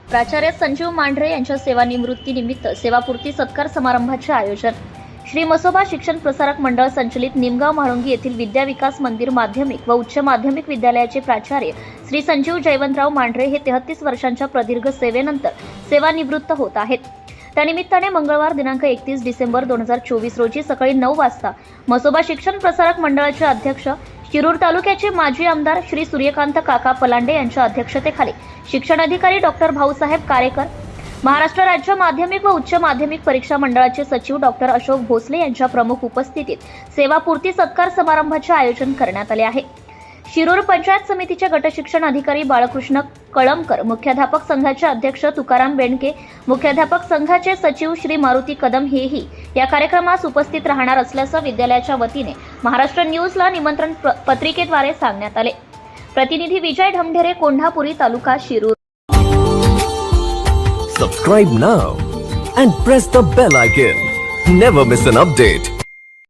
प्राचार्य संजीव मांढरे यांच्या सेवानिवृत्तीनिमित्त सेवापूर्ती सत्कार समारंभाचे आयोजन. श्री मसोबा शिक्षण प्रसारक मंडळ संचलित निमगाव म्हाळुंगी येथील विद्या विकास मंदिर माध्यमिक व उच्च माध्यमिक विद्यालयाचे प्राचार्य श्री संजीव जयवंतराव मांढरे हे तेहतीस वर्षांच्या प्रदीर्घ सेवेनंतर सेवानिवृत्त होत आहेत. त्यानिमित्ताने मंगळवार दिनांक एकतीस डिसेंबर दोन हजार चोवीस रोजी सकाळी नऊ वाजता मसोबा शिक्षण प्रसारक मंडळाचे अध्यक्ष शिरूर तालुक्याचे माजी आमदार श्री सूर्यकांत काका पलांडे यांच्या अध्यक्षतेखाली शिक्षण अधिकारी डॉक्टर भाऊसाहेब कारेकर महाराष्ट्र राज्य माध्यमिक व उच्च माध्यमिक परीक्षा मंडळाचे सचिव डॉक्टर अशोक भोसले यांच्या प्रमुख उपस्थितीत सेवापूर्ती सत्कार समारंभाचे आयोजन करण्यात आले आहे. शिरूर पंचायत समितीचे गटशिक्षण अधिकारी बाळकृष्ण कळमकर मुख्याध्यापक संघाचे अध्यक्ष तुकाराम बेंडके मुख्याध्यापक संघाचे सचिव श्री मारुती कदम हेही या कार्यक्रमास उपस्थित राहणार असल्याचं विद्यालयाच्या वतीने महाराष्ट्र न्यूजला निमंत्रण प- पत्रिकेद्वारे सांगण्यात आले. प्रतिनिधी Vijay Dhamdhere Kondhapuri taluka Shirur. Subscribe now and press the bell icon never miss an update